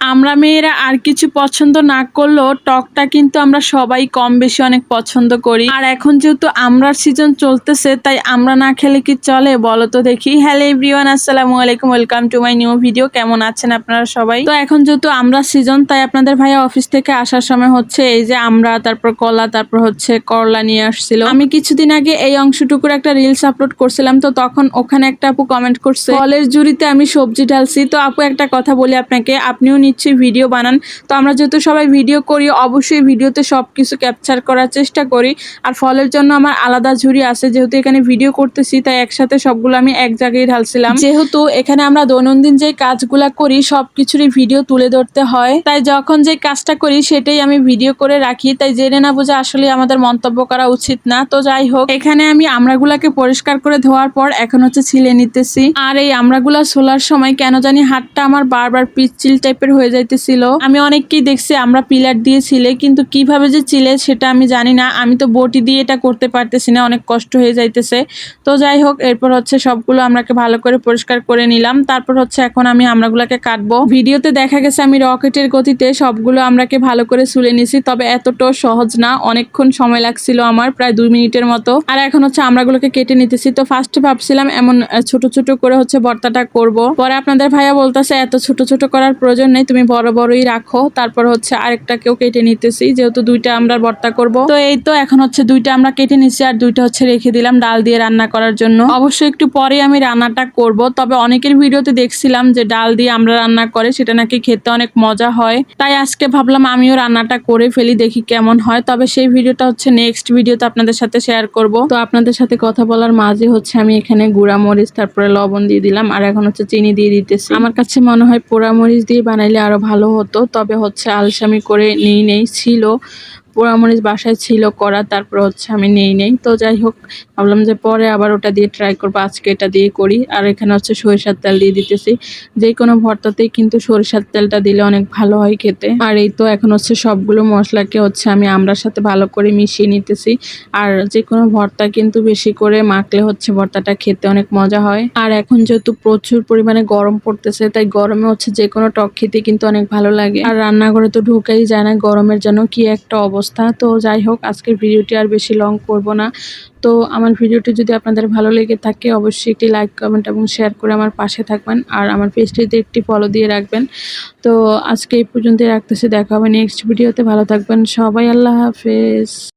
আমরা মেয়েরা আর কিছু পছন্দ না করলেও টকটা কিন্তু আমরা সবাই কম বেশি অনেক পছন্দ করি। আর এখন যেহেতু আমরার সিজন চলতেছে, তাই আমরা না খেলে কি চলে? বলো তো দেখি। হ্যালো এভরিওয়ান আসসালামু আলাইকুম welcome to my new video কেমন আছেন আপনারা সবাই? তো এখন যেহেতু আমরা সিজন তাই আপনাদের ভাইয়া অফিস থেকে আসার সময় হচ্ছে এই যে আমরা, তারপর কলা, তারপর হচ্ছে করলা নিয়ে আসছিল। আমি কিছুদিন আগে এই অংশটুকুর একটা রিলস আপলোড করছিলাম, তো তখন ওখানে একটা আপু কমেন্ট করছে ফলের জুড়িতে আমি সবজি ঢালছি। তো আপু একটা কথা বলি আপনাকে, আপনিও নিশ্চয়ই ভিডিও বানান। তো আমরা যেহেতু সবাই ভিডিও করি, অবশ্যই ভিডিওতে সব কিছু ক্যাপচার করার চেষ্টা করি। আর ফলের জন্য আমার আলাদা ঝুড়ি আছে, যেহেতু এখানে ভিডিও করতেছি, তাই একসাথে সবগুলো আমি এক জায়গায় ঢালছিলাম। যেহেতু এখানে আমরা দৈনন্দিন যে কাজগুলা করি সব কিছুরই ভিডিও তুলে ধরতে হয়। তাই যখন যে কাজটা করি, সেটাই আমি ভিডিও করে রাখি। তাই জেনে না বুঝে আসলে আমাদের মন্তব্য করা উচিত না। তো যাই হোক, এখানে আমি আমড়াগুলাকে পরিষ্কার করে ধোয়ার পর এখন হচ্ছে ছিলে নিতেছি। আর এই আমড়াগুলা সোলার সময় কেন জানি হাতটা আমার বারবার পিচ্ছিল টাইপের হয়ে যাইতেছিল। আমি অনেককেই দেখছি, আমরা পিলার দিয়ে ছিলে, কিন্তু কীভাবে যে ছিলে সেটা আমি জানি না। আমি তো বটি দিয়ে এটা করতে পারতেছি না, অনেক কষ্ট হয়ে যাইতেছে। তো যাই হোক, এরপর হচ্ছে সবগুলো আমরাকে ভালো করে পরিষ্কার করে নিলাম। তারপর হচ্ছে এখন আমি আমরাগুলাকে কাটবো। ভিডিওতে দেখা গেছে আমি রকেটের গতিতে সবগুলো আমরাকে ভালো করে সুলে নিছি, তবে এতটাও সহজ না। অনেকক্ষণ সময় লাগছিল আমার, প্রায় দুই মিনিটের মতো। আর এখন হচ্ছে আমরাগুলোকে কেটে নিতেছি। তো ফার্স্টে ভাবছিলাম এমন ছোট ছোট করে হচ্ছে ভর্তাটা করব। পরে আপনাদের ভাইয়া বলতেছে, এত ছোট ছোট করার প্রয়োজন নেই। তুমি বড় বড়ই রাখো। তারপর হচ্ছে আরেকটাকেও কেটে নিতেছি, যেহেতু দুইটা আমরা ভর্তা করব। তো এই তো এখন হচ্ছে দুইটা আমরা কেটে নিচ্ছি আর দুইটা হচ্ছে রেখে দিলাম ডাল দিয়ে রান্না করার জন্য। অবশ্যই একটু পরে আমি রান্নাটা করব, তবে অনেকের ভিডিওতে দেখছিলাম যে ডাল দিয়ে আমরা রান্না করে, সেটা নাকি খেতে অনেক মজা হয়। তাই আজকে ভাবলাম আমিও রান্নাটা করে ফেলি, দেখি কেমন হয়। তবে সেই ভিডিওটা হচ্ছে নেক্সট ভিডিওতে আপনাদের সাথে শেয়ার করব। তো আপনাদের সাথে কথা বলার মাঝে হচ্ছে আমি এখানে গুঁড়া মরিচ, তারপরে লবণ দিয়ে দিলাম, আর এখন হচ্ছে চিনি দিয়ে দিতেছি। আমার কাছে মনে হয় পোড়া মরিচ দিয়ে বানাইলে আরও ভালো হতো তবে হচ্ছে আলসামি করে নেই নেই ছিল। পোড়ামরিচ বাসায় ছিল করা, তারপর হচ্ছে আমি নেই নেই। তো যাই হোক, ভাবলাম যে পরে আবার ওটা দিয়ে ট্রাই করব, আজকে এটা দিয়ে করি। আর এখানে হচ্ছে সরিষার তেল দিয়ে দিতেছি। যে কোনো ভর্তাতেই কিন্তু সরিষার তেলটা দিলে অনেক ভালো হয় খেতে। আর এই তো এখন হচ্ছে সবগুলো মশলাকে হচ্ছে আমি আমরার সাথে ভালো করে মিশিয়ে নিতেছি। আর যে কোনো ভর্তা কিন্তু বেশি করে মাখলে হচ্ছে ভর্তাটা খেতে অনেক মজা হয়। আর এখন যেহেতু প্রচুর পরিমাণে গরম পড়তেছে, তাই গরমে হচ্ছে যে কোনো টক খেতে কিন্তু অনেক ভালো লাগে। আর রান্নাঘরে তো ঢুকেই যায় না, গরমের জন্য কি একটা অবস্থা। তো যাই হোক, আজকের ভিডিওটি আর বেশি লং করব না। তো আমার ভিডিওটি যদি আপনাদের ভালো লেগে থাকে, অবশ্যই একটি লাইক কমেন্ট এবং শেয়ার করে আমার পাশে থাকবেন আর আমার পেজটিতে একটি ফলো দিয়ে রাখবেন। তো আজকে এই পর্যন্তই রাখতেছি। দেখা হবে নেক্সট ভিডিওতে ভালো থাকবেন। সবাই আল্লাহ হাফেজ।